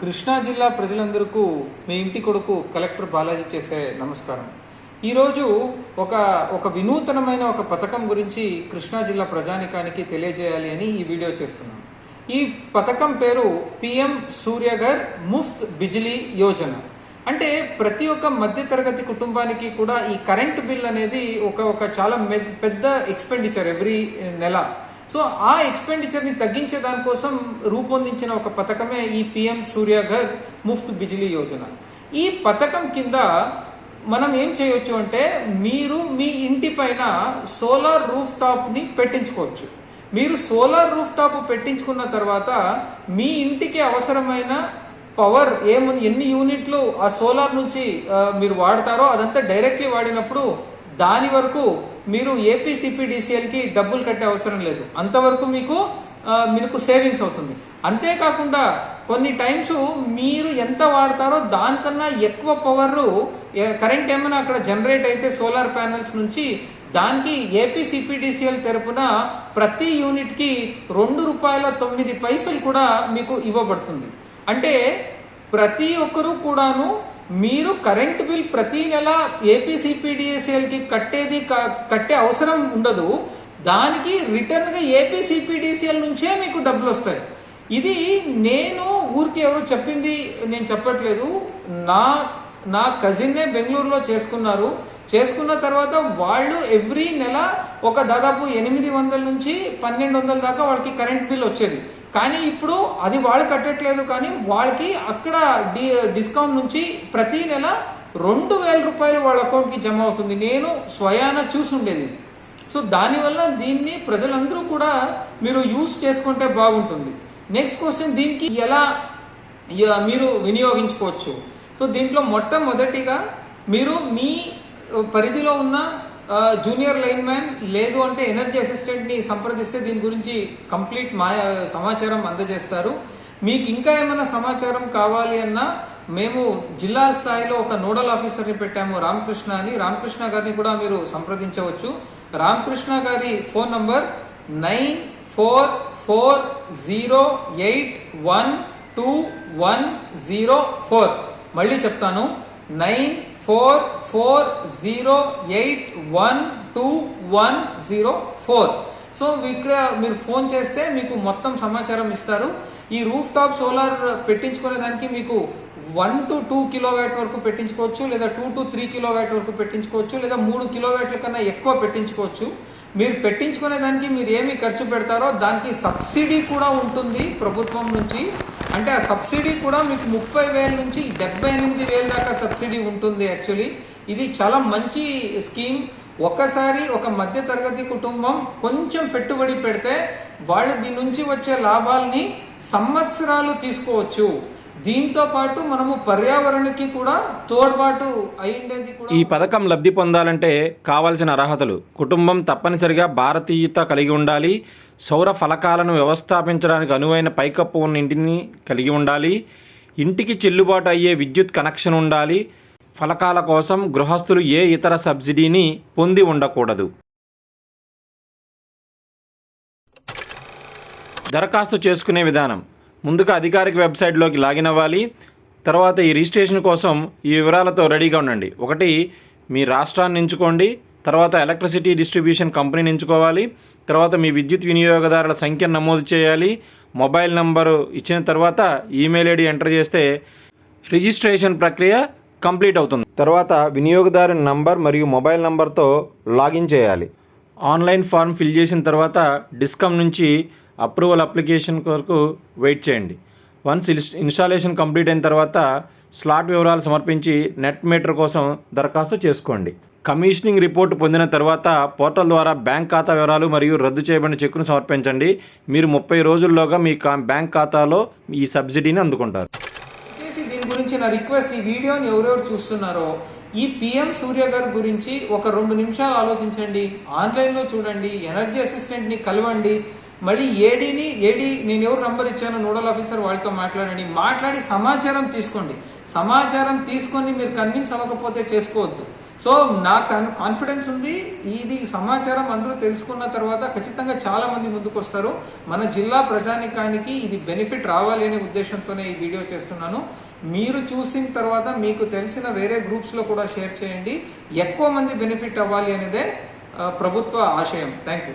కృష్ణా జిల్లా ప్రజలందరికీ మీ ఇంటి కొడుకు కలెక్టర్ బాలాజీ చేసే నమస్కారం. ఈరోజు ఒక ఒక వినూతనమైన ఒక పథకం గురించి కృష్ణా జిల్లా ప్రజానికానికి తెలియజేయాలి అని ఈ వీడియో చేస్తున్నాం. ఈ పథకం పేరు పిఎం సూర్యగర్ ముఫ్త్ బిజిలీ యోజన. అంటే ప్రతి ఒక్క మధ్యతరగతి కుటుంబానికి కూడా ఈ కరెంట్ బిల్ అనేది ఒక ఒక చాలా మె- పెద్ద ఎక్స్పెండిచర్ ఎవ్రీ నెల. సో ఆ ఎక్స్పెండిచర్ని తగ్గించే దానికోసం రూపొందించిన ఒక పథకమే ఈ పిఎం సూర్యఘర్ ముఫ్త్ బిజిలీ యోజన. ఈ పథకం కింద మనం ఏం చేయొచ్చు అంటే మీరు మీ ఇంటి పైన సోలార్ రూఫ్ టాప్ని పెట్టించుకోవచ్చు. మీరు సోలార్ రూఫ్ టాప్ పెట్టించుకున్న తర్వాత మీ ఇంటికి అవసరమైన పవర్ ఏమని ఎన్ని యూనిట్లు ఆ సోలార్ నుంచి మీరు వాడతారో అదంతా డైరెక్ట్లీ వాడినప్పుడు దాని వరకు మీరు ఏపీసీపీడీసీఎల్కి డబ్బులు కట్టే అవసరం లేదు. అంతవరకు మీకు మీకు సేవింగ్స్ అవుతుంది. అంతేకాకుండా కొన్ని టైమ్స్ మీరు ఎంత వాడతారో దానికన్నా ఎక్కువ పవర్ కరెంట్ ఏమైనా అక్కడ జనరేట్ అయితే సోలార్ ప్యానల్స్ నుంచి దానికి ఏపీసీపీడీసీఎల్ తరపున ప్రతి యూనిట్కి రెండు రూపాయల తొమ్మిది పైసలు కూడా మీకు ఇవ్వబడుతుంది. అంటే ప్రతి ఒక్కరూ కూడాను మీరు కరెంట్ బిల్ ప్రతి నెల ఏపీసీపీడిఎస్ఎల్కి కట్టేది క- కట్టే అవసరం ఉండదు. దానికి రిటర్న్గా ఏపీసీపీడిసిఎల్ నుంచే మీకు డబ్బులు వస్తాయి. ఇది నేను ఊరికి ఎవరు చెప్పింది నేను చెప్పట్లేదు. నా నా కజిన్నే బెంగళూరులో చేసుకున్నారు. చేసుకున్న తర్వాత వాళ్ళు ఎవ్రీ నెల ఒక దాదాపు ఎనిమిది వందల నుంచి పన్నెండు వందల దాకా వాళ్ళకి కరెంట్ బిల్ వచ్చేది. కానీ ఇప్పుడు అది వాళ్ళు కట్టట్లేదు కానీ వాళ్ళకి అక్కడ డి డిస్కౌంట్ నుంచి ప్రతి నెల రెండు వేల రూపాయలు వాళ్ళ అకౌంట్కి జమ అవుతుంది. నేను స్వయాన చూసి ఉండేది. సో దానివల్ల దీన్ని ప్రజలందరూ కూడా మీరు యూస్ చేసుకుంటే బాగుంటుంది. నెక్స్ట్ క్వశ్చన్ దీనికి ఎలా మీరు వినియోగించుకోవచ్చు? సో దీంట్లో మొట్టమొదటిగా మీరు మీ పరిధిలో ఉన్న జూనియర్ లైన్ మ్యాన్ లేదు అంటే ఎనర్జీ అసిస్టెంట్ని సంప్రదిస్తే దీని గురించి కంప్లీట్ మా సమాచారం అందజేస్తారు. మీకు ఇంకా ఏమైనా సమాచారం కావాలి అన్నా మేము జిల్లా స్థాయిలో ఒక నోడల్ ఆఫీసర్ని పెట్టాము రామకృష్ణ అని. రామకృష్ణ గారిని కూడా మీరు సంప్రదించవచ్చు. రామకృష్ణ గారి phone number nine four four zero eight one two one zero four. మళ్ళీ చెప్తాను. Nine four four zero eight one two one zero four. So ఇక్కడ మీరు ఫోన్ చేస్తే మీకు మొత్తం సమాచారం ఇస్తారు. ఈ రూఫ్ టాప్ సోలార్ పెట్టించుకునే దానికి మీకు వన్ టు టూ కిలోవాట్ వరకు పెట్టించుకోవచ్చు లేదా టూ టు త్రీ కిలోవాట్ వరకు పెట్టించుకోవచ్చు లేదా మూడు కిలోవాట్ల కన్నా ఎక్కువ పెట్టించుకోవచ్చు. మీరు పెట్టించుకునే దానికి మీరు ఏమి ఖర్చు పెడతారో దానికి సబ్సిడీ కూడా ఉంటుంది ప్రభుత్వం నుంచి. అంటే ఆ సబ్సిడీ కూడా మీకు ముప్పై వేల నుంచి డెబ్బై ఎనిమిది వేల దాకా సబ్సిడీ ఉంటుంది యాక్చువల్లీ. ఇది చాలా మంచి స్కీమ్. ఒక్కసారి ఒక మధ్య తరగతి కుటుంబం కొంచెం పెట్టుబడి పెడితే వాళ్ళు దీని నుంచి వచ్చే లాభాలని సంవత్సరాలు తీసుకోవచ్చు. దీంతో పాటు మనము పర్యావరణకి కూడా తోడ్పాటు అయిండేది ఈ పథకం లబ్ధి పొందాలంటే కావాల్సిన అర్హతలు. కుటుంబం తప్పనిసరిగా భారతీయత కలిగి ఉండాలి. సౌర ఫలకాలను వ్యవస్థాపించడానికి అనువైన పైకప్పు ఉన్న ఇంటిని కలిగి ఉండాలి. ఇంటికి చెల్లుబాటు అయ్యే విద్యుత్ కనెక్షన్ ఉండాలి. ఫలకాల కోసం గృహస్థులు ఏ ఇతర సబ్సిడీని పొంది ఉండకూడదు. దరఖాస్తు చేసుకునే విధానం. ముందుగా అధికారిక వెబ్సైట్లోకి లాగిన్ అవ్వాలి. తర్వాత ఈ రిజిస్ట్రేషన్ కోసం ఈ వివరాలతో రెడీగా ఉండండి. ఒకటి మీ రాష్ట్రాన్ని ఎంచుకోండి. తర్వాత ఎలక్ట్రిసిటీ డిస్ట్రిబ్యూషన్ కంపెనీని ఎంచుకోవాలి. తర్వాత మీ విద్యుత్ వినియోగదారుల సంఖ్యను నమోదు చేయాలి. మొబైల్ నంబరు ఇచ్చిన తర్వాత ఈమెయిల్ ఐడి ఎంటర్ చేస్తే రిజిస్ట్రేషన్ ప్రక్రియ కంప్లీట్ అవుతుంది. తర్వాత వినియోగదారు నంబర్ మరియు మొబైల్ నంబర్తో లాగిన్ చేయాలి. ఆన్లైన్ ఫామ్ ఫిల్ చేసిన తర్వాత డిస్కమ్ నుంచి అప్రూవల్ అప్లికేషన్ కొరకు వెయిట్ చేయండి. వన్స్ ఇన్స్టాలేషన్ కంప్లీట్ అయిన తర్వాత స్లాట్ వివరాలు సమర్పించి నెట్ మీటర్ కోసం దరఖాస్తు చేసుకోండి. కమిషనింగ్ రిపోర్ట్ పొందిన తర్వాత పోర్టల్ ద్వారా బ్యాంక్ ఖాతా వివరాలు మరియు రద్దు చేయబడిన చెక్కును సమర్పించండి. మీరు ముప్పై రోజుల్లోగా మీ కా- బ్యాంక్ ఖాతాలో ఈ సబ్సిడీని అందుకుంటారు. దీని గురించి నా రిక్వెస్ట్ ఈ వీడియోని ఎవరెవరు చూస్తున్నారో ఈ పిఎం సూర్య గారి గురించి ఒక రెండు నిమిషాలు ఆలోచించండి. ఆన్లైన్లో చూడండి. ఎనర్జీ అసిస్టెంట్ని కలవండి. మళ్ళీ ఏడీని ఏడీ నేను ఎవరు నంబర్ ఇచ్చాను నోడల్ ఆఫీసర్ వాళ్ళతో మాట్లాడండి. మాట్లాడి సమాచారం తీసుకోండి. సమాచారం తీసుకొని మీరు కన్విన్స్ అవ్వకపోతే చేసుకోవద్దు. సో నాకు కాన్ఫిడెన్స్ ఉంది. ఇది సమాచారం అందరూ తెలుసుకున్న తర్వాత ఖచ్చితంగా చాలా మంది ముందుకు వస్తారు మన జిల్లా ప్రజానికానికి ఇది బెనిఫిట్ రావాలి అనే ఉద్దేశంతోనే ఈ వీడియో చేస్తున్నాను. మీరు చూసిన తర్వాత మీకు తెలిసిన వేరే గ్రూప్స్లో కూడా షేర్ చేయండి. ఎక్కువ మంది బెనిఫిట్ అవ్వాలి అనేదే ప్రభుత్వ ఆశయం. Thank you